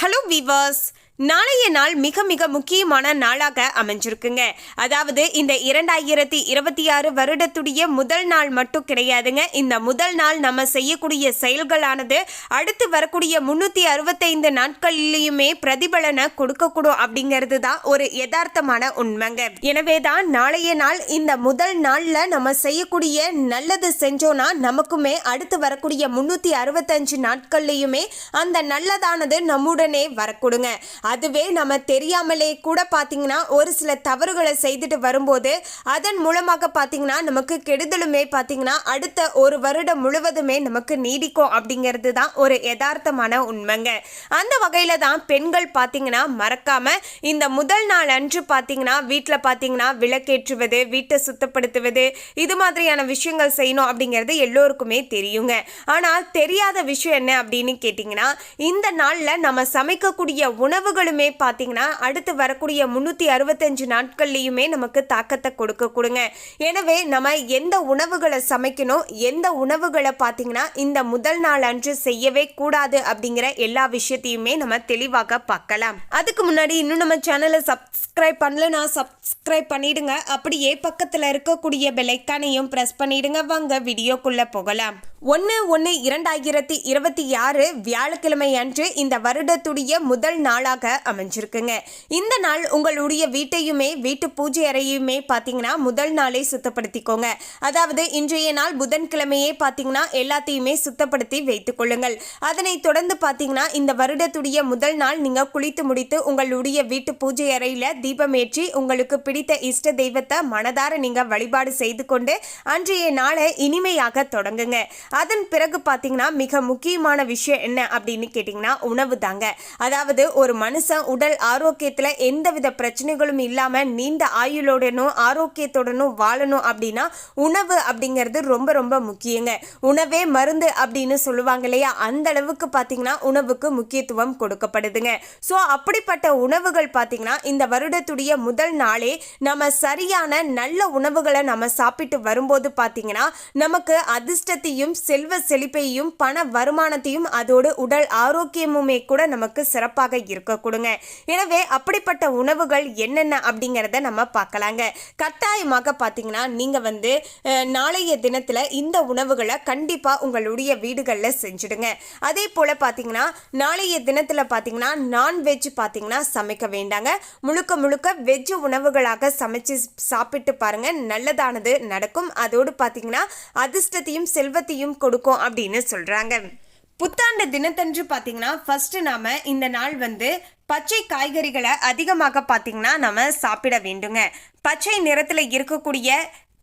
Hello viewers நாளைய நாள் மிக மிக முக்கியமான நாளாக அமைஞ்சிருக்குங்க. அதாவது இந்த இரண்டாயிரத்தி இருபத்தி ஆறு வருடத்துடைய முதல் நாள் மட்டும் கிடையாதுங்க. இந்த முதல் நாள் நம்ம செய்யக்கூடிய செயல்களானது அடுத்து வரக்கூடிய முன்னூத்தி அறுபத்தைந்து நாட்களிலுமே பிரதிபலனை கொடுக்கக்கூடும் அப்படிங்கிறது தான் ஒரு யதார்த்தமான உண்மைங்க. எனவே தான் நாளைய நாள் இந்த முதல் நாள்ல நம்ம செய்யக்கூடிய நல்லது செஞ்சோன்னா நமக்குமே அடுத்து வரக்கூடிய முன்னூத்தி அறுபத்தஞ்சு நாட்கள்லையுமே அந்த நல்லதானது நம்முடனே வரக்கூடுங்க. அதுவே நம்ம தெரியாமலே கூட பார்த்திங்கன்னா ஒரு சில தவறுகளை செய்துட்டு வரும்போது அதன் மூலமாக பார்த்தீங்கன்னா நமக்கு கெடுதலுமே பார்த்திங்கன்னா அடுத்த ஒரு வருடம் முழுவதுமே நமக்கு நீடிக்கும் அப்படிங்கிறது தான் ஒரு யதார்த்தமான உண்மைங்க. அந்த வகையில் தான் பெண்கள் பார்த்திங்கன்னா மறக்காமல் இந்த முதல் நாள் அன்று பார்த்தீங்கன்னா வீட்டில் பார்த்தீங்கன்னா விளக்கேற்றுவது வீட்டை சுத்தப்படுத்துவது இது மாதிரியான விஷயங்கள் செய்யணும் அப்படிங்கிறது எல்லோருக்குமே தெரியுங்க. ஆனால் தெரியாத விஷயம் என்ன அப்படின்னு கேட்டிங்கன்னா இந்த நாளில் நம்ம சமைக்கக்கூடிய உணவு உணவுகளுமே பார்த்தீங்கன்னா அடுத்து வரக்கூடிய முந்நூற்றி அறுபத்தஞ்சு நாட்கள்லேயுமே நமக்கு தாக்கத்தை கொடுக்க கொடுங்க. எனவே நம்ம எந்த உணவுகளை சமைக்கணும் எந்த உணவுகளை பார்த்தீங்கன்னா இந்த முதல் நாள் அன்று செய்யவே கூடாது அப்படிங்கிற எல்லா விஷயத்தையுமே நம்ம தெளிவாக பார்க்கலாம். அதுக்கு முன்னாடி இன்னும் நம்ம சேனலை சப்ஸ்கிரைப் பண்ணலன்னா சப்ஸ்கிரைப் பண்ணிடுங்க. அப்படியே பக்கத்தில் இருக்கக்கூடிய பெலைக்கானையும் ப்ரெஸ் பண்ணிடுங்க. வாங்க வீடியோக்குள்ளே போகலாம். ஒன்று ஒன்று இரண்டாயிரத்தி இருபத்தி ஆறு வியாழக்கிழமை அன்று இந்த வருடத்துடைய முதல் நாளாக அமைஞ்சிருக்குங்க. இந்த நாள் உங்களுடைய வீட்டையுமே வீட்டு பூஜை அறையுமே பார்த்தீங்கன்னா முதல் நாளே சுத்தப்படுத்திக்கோங்க. அதாவது இன்றைய நாள் புதன்கிழமையே பார்த்தீங்கன்னா எல்லாத்தையுமே சுத்தப்படுத்தி வைத்துக் கொள்ளுங்கள். அதனை தொடர்ந்து பார்த்தீங்கன்னா இந்த வருடத்துடைய முதல் நாள் நீங்கள் குளித்து முடித்து உங்களுடைய வீட்டு பூஜை அறையில் தீபமேற்றி உங்களுக்கு பிடித்த இஷ்ட தெய்வத்தை மனதார நீங்கள் வழிபாடு செய்து கொண்டு அன்றைய நாளை இனிமையாக தொடங்குங்க. அதன் பிறகு பார்த்தீங்கன்னா மிக முக்கியமான விஷயம் என்ன அப்படின்னு கேட்டிங்கன்னா உணவு தாங்க. அதாவது ஒரு மன மனுஷன் உடல் ஆரோக்கியத்தில் எந்தவித பிரச்சனைகளும் இல்லாமல் நீண்ட ஆயுளுடனும் ஆரோக்கியத்துடனும் வாழணும் அப்படின்னா உணவு அப்படிங்கிறது ரொம்ப ரொம்ப முக்கியங்க. உணவே மருந்து அப்படின்னு சொல்லுவாங்க இல்லையா? அந்த அளவுக்கு பார்த்தீங்கன்னா உணவுக்கு முக்கியத்துவம் கொடுக்கப்படுதுங்க. ஸோ அப்படிப்பட்ட உணவுகள் பார்த்தீங்கன்னா இந்த வருடத்துடைய முதல் நாளே நம்ம சரியான நல்ல உணவுகளை நம்ம சாப்பிட்டு வரும்போது பார்த்தீங்கன்னா நமக்கு அதிர்ஷ்டத்தையும் செல்வ செழிப்பையும் பண வருமானத்தையும் அதோடு உடல் ஆரோக்கியமுமே கூட நமக்கு சிறப்பாக இருக்க கொடுங்க. எனவே அப்படிப்பட்ட உணவுகள் என்னென்ன அப்படிங்கிறத நம்ம பார்க்கலாங்க. கட்டாயமாக பார்த்தீங்கன்னா நீங்கள் வந்து நாளைய தினத்தில் இந்த உணவுகளை கண்டிப்பாக உங்களுடைய வீடுகளில் செஞ்சுடுங்க. அதே போல் பார்த்தீங்கன்னா நாளைய தினத்தில் பார்த்தீங்கன்னா நான்வெஜ் பார்த்தீங்கன்னா சமைக்க வேண்டாங்க. முழுக்க முழுக்க வெஜ் உணவுகளாக சமைச்சு சாப்பிட்டு பாருங்க. நல்லதானது நடக்கும். அதோடு பார்த்தீங்கன்னா அதிர்ஷ்டத்தையும் செல்வத்தையும் கொடுக்கும் அப்படின்னு சொல்கிறாங்க புத்தாண்டு தினத்தன்று பார்த்தீங்கன்னா ஃபர்ஸ்ட் நாம இந்த நாள் வந்து பச்சை காய்கறிகளை அதிகமாக பார்த்தீங்கன்னா நம்ம சாப்பிட வேண்டுங்க. பச்சை நிறத்தில் இருக்கக்கூடிய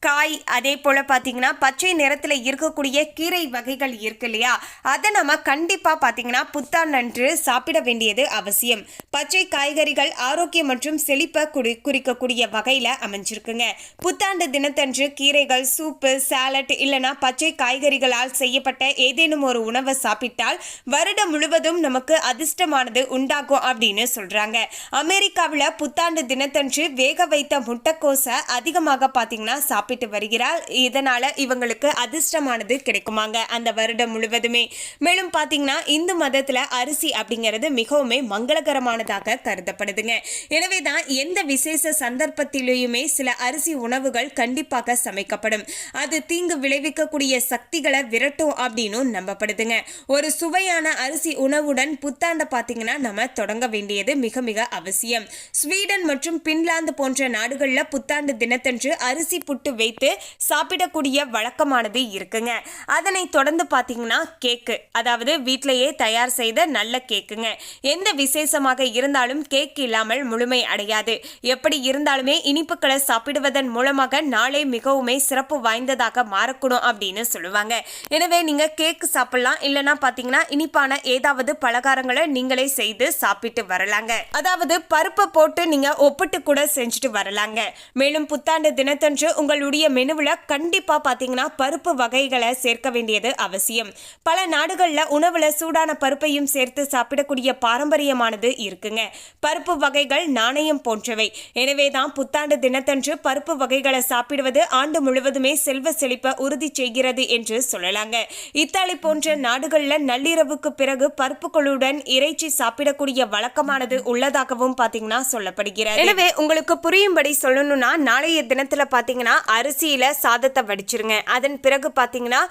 காய் அதே போல் பார்த்தீங்கன்னா பச்சை நிறத்தில் இருக்கக்கூடிய கீரை வகைகள் இருக்கு இல்லையா? அதை நம்ம கண்டிப்பாக பார்த்தீங்கன்னா புத்தாண்டன்று சாப்பிட வேண்டியது அவசியம். பச்சை காய்கறிகள் ஆரோக்கியம் மற்றும் செழிப்பை குறி குறிக்கக்கூடிய வகையில் அமைஞ்சிருக்குங்க. புத்தாண்டு தினத்தன்று கீரைகள் சூப்பு சாலட் இல்லைனா பச்சை காய்கறிகளால் செய்யப்பட்ட ஏதேனும் ஒரு உணவை சாப்பிட்டால் வருடம் முழுவதும் நமக்கு அதிர்ஷ்டமானது உண்டாகும் அப்படின்னு சொல்கிறாங்க அமெரிக்காவில் புத்தாண்டு தினத்தன்று வேக வைத்த முட்டைக்கோசை அதிகமாக பார்த்தீங்கன்னா சாப்பிட்டு வருகிறார். இதனால இவங்களுக்கு அதிர்ஷ்டமானது கிடைக்குமாங்க. அந்த வருடம் முழுவதுமே. மேலும் பார்த்தீங்கன்னா இந்து மதத்தில் அரிசி அப்படிங்கிறது மிகவும் மங்களகரமானதாக கருதப்படுதுங்க. எனவே தான் எந்த விசேஷ சந்தர்ப்பத்திலேயுமே சில அரிசி உணவுகள் கண்டிப்பாக சமைக்கப்படும். அது தீங்கு விளைவிக்கக்கூடிய சக்திகளை விரட்டும் அப்படின்னு நம்பப்படுதுங்க. ஒரு சுவையான அரிசி உணவுடன் புத்தாண்டை பார்த்தீங்கன்னா நம்ம தொடங்க வேண்டியது மிக மிக அவசியம். ஸ்வீடன் மற்றும் பின்லாந்து போன்ற நாடுகளில் புத்தாண்டு தினத்தன்று அரிசி புட்டு வைத்து சாப்பிடக்கூடிய வழக்கமானது இருக்குங்க. அதனை தொடர்ந்து பார்த்தீங்கன்னா கேக்கு அதாவது வீட்டிலேயே தயார் செய்த நல்ல கேக்குங்க எந்த விசேஷமாக இருந்தாலும் கேக் இல்லாமல் முழுமை அடையாது. எப்படி இருந்தாலுமே இனிப்புகளை சாப்பிடுவதன் மூலமாக நாளை மிகவுமே சிறப்பு வாய்ந்ததாக மாறக்கூடும் அப்படின்னு சொல்லுவாங்க. எனவே நீங்க கேக் சாப்பிடலாம். இல்லைன்னா பார்த்தீங்கன்னா இனிப்பான ஏதாவது பலகாரங்களை நீங்களே செய்து சாப்பிட்டு வரலாங்க. அதாவது பருப்பை போட்டு நீங்க ஒப்பிட்டு கூட செஞ்சுட்டு வரலாங்க. மேலும் புத்தாண்டு தினத்தன்று உங்கள் உங்களுடைய மெனுவில் கண்டிப்பாக பார்த்தீங்கன்னா பருப்பு வகைகளை சேர்க்க வேண்டியது அவசியம். பல நாடுகளில் உணவில் சூடான பருப்பையும் சேர்த்து சாப்பிடக்கூடிய பாரம்பரியமானது இருக்குங்க. பருப்பு வகைகள் நாணயம் போன்றவை. எனவே தான் புத்தாண்டு தினத்தன்று பருப்பு வகைகளை சாப்பிடுவது ஆண்டு முழுவதுமே செல்வ செழிப்பை உறுதி செய்கிறது என்று சொல்லலாங்க. இத்தாலி போன்ற நாடுகளில் நள்ளிரவுக்கு பிறகு பருப்புகளுடன் இறைச்சி சாப்பிடக்கூடிய வழக்கமானது உள்ளதாகவும் பார்த்தீங்கன்னா சொல்லப்படுகிறது. எனவே உங்களுக்கு புரியும்படி சொல்லணும்னா நாளைய தினத்துல பார்த்தீங்கன்னா அரிசியில் சாதத்தை வடிச்சிருங்க. அதன் பிறகு பார்த்தீங்கன்னா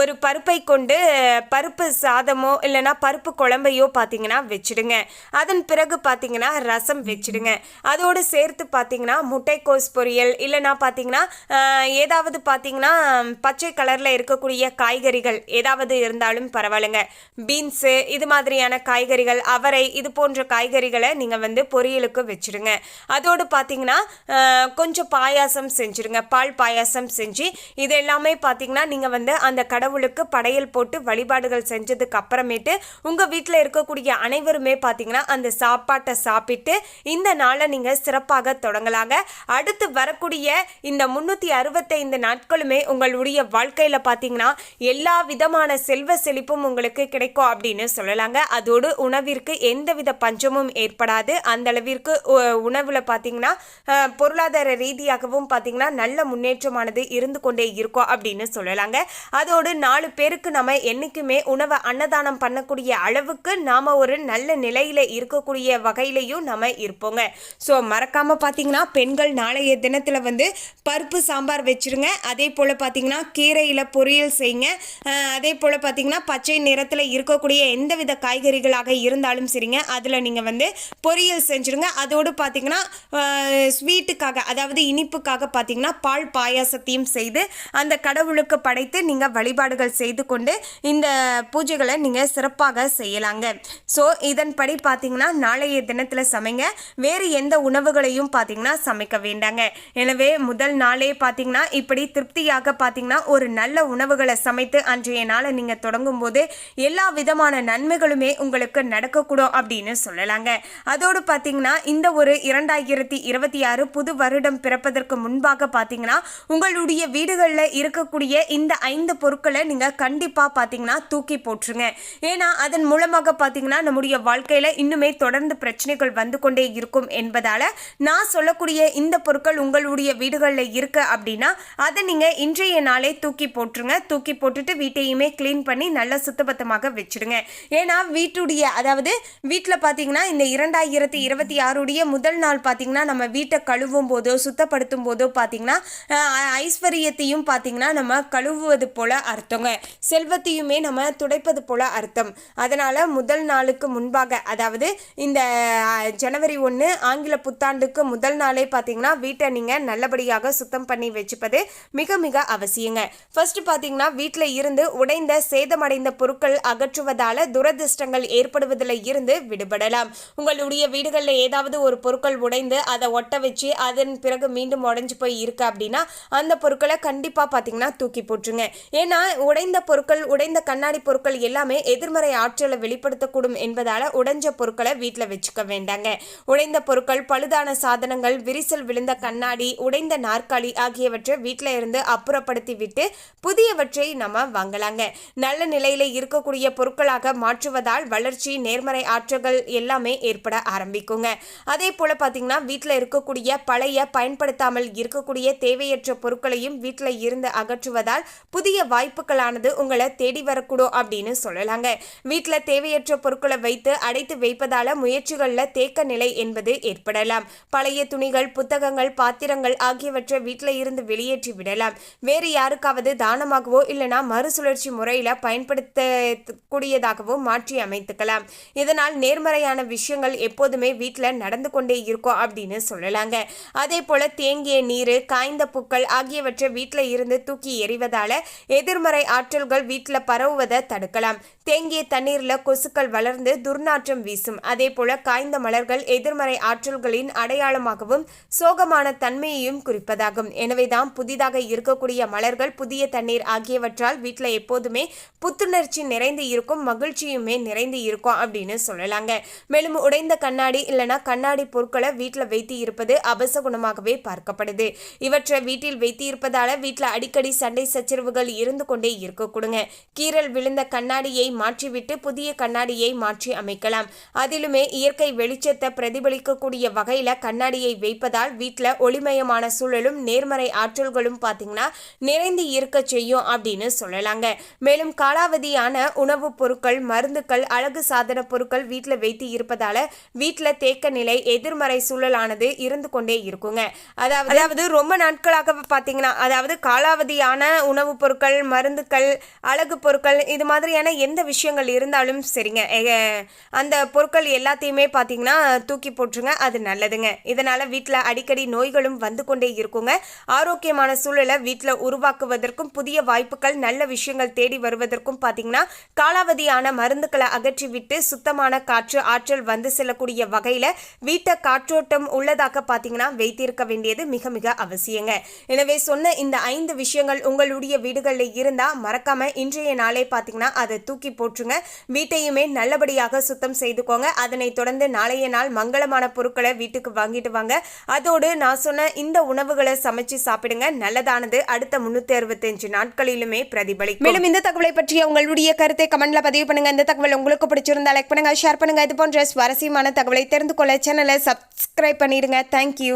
ஒரு பருப்பை கொண்டு பருப்பு சாதமோ இல்லைன்னா பருப்பு குழம்பையோ பார்த்தீங்கன்னா வச்சிடுங்க. அதன் பிறகு பார்த்தீங்கன்னா ரசம் வச்சிடுங்க. அதோடு சேர்த்து பார்த்தீங்கன்னா முட்டைக்கோஸ் பொரியல் இல்லைன்னா பார்த்தீங்கன்னா ஏதாவது பார்த்தீங்கன்னா பச்சை கலரில் இருக்கக்கூடிய காய்கறிகள் ஏதாவது இருந்தாலும் பரவாயில்லைங்க. பீன்ஸு இது மாதிரியான காய்கறிகள் அவரை இது போன்ற காய்கறிகளை நீங்கள் வந்து பொரியலுக்கு வச்சிடுங்க. அதோடு பார்த்தீங்கன்னா கொஞ்சம் பாயாசம் செஞ்சுருங்க பால் பாயாசம் செஞ்சு இது எல்லாமே பார்த்தீங்கன்னா நீங்கள் வந்து அந்த கடவுளுக்கு படையல் போட்டு வழிபாடுகள் செஞ்சதுக்கு அப்புறமேட்டு உங்கள் வீட்டில் இருக்கக்கூடிய அனைவருமே பார்த்தீங்கன்னா அந்த சாப்பாட்டை சாப்பிட்டு இந்த நாளை நீங்கள் சிறப்பாக தொடங்கலாங்க. அடுத்து வரக்கூடிய இந்த முந்நூற்றி அறுபத்தைந்து நாட்களுமே உங்களுடைய வாழ்க்கையில் பார்த்தீங்கன்னா எல்லா விதமான செல்வ செழிப்பும் உங்களுக்கு கிடைக்கும் அப்படின்னு சொல்லலாங்க. அதோடு உணவிற்கு எந்தவித பஞ்சமும் ஏற்படாது. அந்த அளவிற்கு உணவில் பார்த்தீங்கன்னா பொருளாதார ரீதியாகவும் பார்த்தீங்கன்னா நல்ல முன்னேற்றமானது இருந்து கொண்டே இருக்கும் அப்படின்னு சொல்லலாங்க. அதோடு நாலு பேருக்கு நம்ம என்னைக்குமே உணவை அன்னதானம் பண்ணக்கூடிய அளவுக்கு நாம் ஒரு நல்ல நிலையில் இருக்கக்கூடிய வகையிலையும் நம்ம இருப்போங்க. ஸோ மறக்காமல் பார்த்தீங்கன்னா பெண்கள் நாளைய தினத்தில் வந்து பருப்பு சாம்பார் வச்சிருங்க. அதே போல் பார்த்தீங்கன்னா கீரையில் பொரியல் செய்யுங்க. அதே போல் பார்த்தீங்கன்னா பச்சை நிறத்தில் இருக்கக்கூடிய எந்தவித காய்கறிகளாக இருந்தாலும் சரிங்க. அதில் நீங்கள் வந்து பொரியல் செஞ்சுருங்க. அதோடு பார்த்தீங்கன்னா ஸ்வீட்டுக்காக அதாவது இனிப்புக்காக பார்த்தீங்கன்னா பால் பாயாசத்தையும் செய்து அந்த கடவுளுக்கு படைத்து நீங்கள் வழிபாடுகள் செய்து கொண்டு இந்த பூஜைகளை நீங்கள் சிறப்பாக செய்யலாங்க. ஸோ இதன்படி பார்த்தீங்கன்னா நாளைய தினத்தில் சமைங்க. வேறு எந்த உணவுகளையும் பார்த்தீங்கன்னா சமைக்க வேண்டாங்க. எனவே முதல் நாளே பார்த்தீங்கன்னா இப்படி திருப்தியாக பார்த்தீங்கன்னா ஒரு நல்ல உணவுகளை சமைத்து அன்றைய நாளை நீங்கள் தொடங்கும் போது எல்லா விதமான நன்மைகளுமே உங்களுக்கு நடக்கக்கூடும் அப்படின்னு சொல்லலாங்க. அதோடு பார்த்தீங்கன்னா இந்த ஒரு இரண்டாயிரத்தி இருபத்தி ஆறு புது வருடம் பிறப்பதற்கு முன்பாக பார்த்தீங்கன்னா உங்களுடைய வீடுகளில் இருக்கக்கூடிய இந்த ஐந்து பொருட்களை நீங்கள் கண்டிப்பாக பார்த்தீங்கன்னா தூக்கி போட்டுருங்க. ஏன்னா அதன் மூலமாக பார்த்தீங்கன்னா நம்முடைய வாழ்க்கையில் இன்னுமே தொடர்ந்து பிரச்சனைகள் வந்து கொண்டே இருக்கும் என்பதால் நான் சொல்லக்கூடிய இந்த பொருட்கள் உங்களுடைய வீடுகளில் இருக்கு அப்படின்னா அதை நீங்கள் இன்றைய நாளே தூக்கி போட்டுருங்க. தூக்கி போட்டுட்டு வீட்டையுமே க்ளீன் பண்ணி நல்லா சுத்தபத்தமாக வச்சுடுங்க. ஏன்னா வீட்டுடைய அதாவது வீட்டில் பார்த்தீங்கன்னா இந்த இரண்டாயிரத்தி இருபத்தி ஆறுடைய முதல் நாள் பார்த்தீங்கன்னா நம்ம வீட்டை கழுவும் போதோ சுத்தப்படுத்தும் போதோ பார்த்தீங்கன்னா ஐஸ்வர்யத்தையும் பார்த்தீங்கன்னா நம்ம கழுவுவது போல அர்த்தங்க. செல்வத்தையுமே நம்ம துடைப்பது போல அர்த்தம். அதனால் முதல் நாளுக்கு முன்பாக அதாவது இந்த ஜனவரி ஒன்று ஆங்கில புத்தாண்டுக்கு முதல் நாளே பார்த்தீங்கன்னா வீட்டை நீங்கள் நல்லபடியாக சுத்தம் பண்ணி வச்சுப்பது மிக மிக அவசியங்க. ஃபர்ஸ்ட் பார்த்தீங்கன்னா வீட்டில் இருந்து உடைந்த சேதமடைந்த பொருட்கள் அகற்றுவதால் துரதிர்ஷ்டங்கள் ஏற்படுவதில் இருந்து விடுபடலாம். உங்களுடைய வீடுகளில் ஏதாவது ஒரு பொருட்கள் உடைந்து அதை ஒட்ட வச்சு அதன் பிறகு மீண்டும் உடஞ்சி போய் இருக்கு அப்படின்னா அந்த பொருட்களை கண்டிப்பாக பார்த்தீங்கன்னா தூக்கி போட்டுருங்க. ஏன்னா உடைந்த பொருட்கள் உடைந்த கண்ணாடி பொருட்கள் எல்லாமே எதிர்மறை ஆற்றலை வெளிப்படுத்தக்கூடும் என்பதால உடைஞ்ச பொருட்களை வீட்டில் வச்சுக்க வேண்டாங்க. உடைந்த பொருட்கள் பழுதான சாதனங்கள் விரிசல் விழுந்த கண்ணாடி உடைந்த நாற்காலி ஆகியவற்றை வீட்டில் இருந்து அப்புறப்படுத்தி விட்டு புதியவற்றை நம்ம வாங்கலாங்க. நல்ல நிலையில இருக்கக்கூடிய பொருட்களாக மாற்றுவதால் வளர்ச்சி நேர்மறை ஆற்றல்கள் எல்லாமே ஏற்பட ஆரம்பிக்குங்க. அதே போல பார்த்தீங்கன்னா வீட்டில் இருக்கக்கூடிய பழைய பயன்படுத்தாமல் இருக்கக்கூடிய தேவையற்ற பொருட்களையும் வீட்டில் இருந்து அகற்றுவதால் புதிய வாய்ப்புகளானது உங்களை தேடி வரக்கூடும் அப்படின்னு சொல்லலாங்க. வீட்டில் தேவையற்ற பொருட்களை வைத்து அடைத்து வைப்பதால முயற்சிகளில் தேக்க நிலை என்பது ஏற்படலாம். பழைய துணிகள் புத்தகங்கள் பாத்திரங்கள் ஆகியவற்றை வீட்டில் இருந்து வெளியேற்றி விடலாம். வேறு யாருக்காவது தானமாகவோ இல்லைனா மறுசுழற்சி முறையில் பயன்படுத்தக்கூடியதாகவோ மாற்றி அமைத்துக்கலாம். இதனால் நேர்மறையான விஷயங்கள் எப்போதுமே வீட்டில் நடந்து கொண்டே இருக்கும் அப்படின்னு சொல்லலாங்க. அதே போல தேங்கிய நீர் காய்ந்த பூக்கள் ஆகியவற்றை வீட்டில் இருந்து தூக்கி எறிவதால எதிர்மறை ஆற்றல்கள் வீட்டில் பரவுவதை தடுக்கலாம். தேங்கிய தண்ணீரில் கொசுக்கள் வளர்ந்து துர்நாற்றம் வீசும். அதே போல காய்ந்த மலர்கள் எதிர்மறை ஆற்றல்களின் அடையாளமாகவும் சோகமான தன்மையையும் குறிப்பதாகும். எனவேதான் புதிதாக இருக்கக்கூடிய மலர்கள் புதிய தண்ணீர் ஆகியவற்றால் வீட்டில் எப்போதுமே புத்துணர்ச்சி நிறைந்து இருக்கும் மகிழ்ச்சியுமே நிறைந்து இருக்கும் அப்படின்னு சொல்லலாங்க. மேலும் உடைந்த கண்ணாடி இல்லைனா கண்ணாடி பொருட்களை வீட்டில் வைத்து இருப்பது அபசகுணமாகவே பார்க்கப்படுது. இவற்றை வீட்டில் வைத்து இருப்பதால வீட்டில் அடிக்கடி சண்டை சச்சரவுகள் இருந்து கொண்டே இருக்கக்கூடுங்க. கீரல் விழுந்த கண்ணாடியை மாற்றிவிட்டு புதிய கண்ணாடியை மாற்றி அமைக்கலாம். அதிலுமே இயற்கை வெளிச்சத்தை பிரதிபலிக்கக்கூடிய வகையில கண்ணாடியை வைப்பதால் வீட்டில் ஒளிமயமான சூழலும் நேர்மறை ஆற்றல்களும் பார்த்தீங்கன்னா நிறைந்து இருக்க செய்யும் அப்படின்னு சொல்லலாங்க. மேலும் காலாவதியான உணவுப் பொருட்கள் மருந்துகள் அழகு சாதன பொருட்கள் வீட்டில் வைத்து இருப்பதால வீட்டில் தேக்க நிலை எதிர்மறை சூழலானது இருந்து கொண்டே இருக்குங்க. அதாவது அதாவது ரொம்ப நாட்களாக பார்த்தீங்கன்னா அதாவது காலாவதியான உணவுப் பொருட்கள் மருந்துகள் அழகு பொருட்கள் இது மாதிரியான எந்த விஷயங்கள் இருந்தாலும் சரிங்க. அந்த பொருட்கள் எல்லாத்தையுமே பார்த்தீங்கன்னா தூக்கி போட்டுருங்க அது நல்லதுங்க. இதனால் வீட்டில் அடிக்கடி நோய்களும் வந்து கொண்டே இருக்குங்க. ஆரோக்கியமான சூழலை வீட்டில் உருவாக்குவதற்கும் புதிய வாய்ப்புகள் நல்ல விஷயங்கள் தேடி வருவதற்கும் பார்த்தீங்கன்னா காலாவதியான மருந்துகளை அகற்றிவிட்டு சுத்தமான காற்று ஆற்றல் வந்து செல்லக்கூடிய வகையில் வீட்டை காற்றோட்டம் உள்ளதாக பார்த்தீங்கன்னா வைத்திருக்க வேண்டியது மிக மிக அவசியங்க. எனவே சொன்ன இந்த ஐந்து விஷயங்கள் உங்களுடைய வீடுகளில் இருந்தால் மறக்காமல் இன்றைய நாளே பார்த்தீங்கன்னா அதை தூக்கி போற்றுங்க. வீட்டையுமே நல்லபடியாக சுத்தம் செய்துக்கோங்க. அதனைத் தொடர்ந்து நாளைய நாள் மங்களமான பொருட்களை வீட்டுக்கு வாங்கிட்டு வாங்க. அதோடு நான் சொன்ன இந்த உணவுகளை சமைச்சு சாப்பிடுங்க. நல்லதானது. அடுத்த முன்னூத்தி அறுபத்தஞ்சு நாட்களிலுமே பிரதிபலிக்கும். மேலும் இந்த தகவலை பற்றிய உங்களுடைய கருத்தை கமெண்ட்ல பதிவு பண்ணுங்க. இந்த தகவல் உங்களுக்கு பிடிச்சிருந்தா லைக் பண்ணுங்க ஷேர் பண்ணுங்க. இது போன்ற சுவாரஸ்யமான தகவலை தெரிந்து கொள்ள சேனலை சப்ஸ்கிரைப் பண்ணிடுங்க. தேங்க்யூ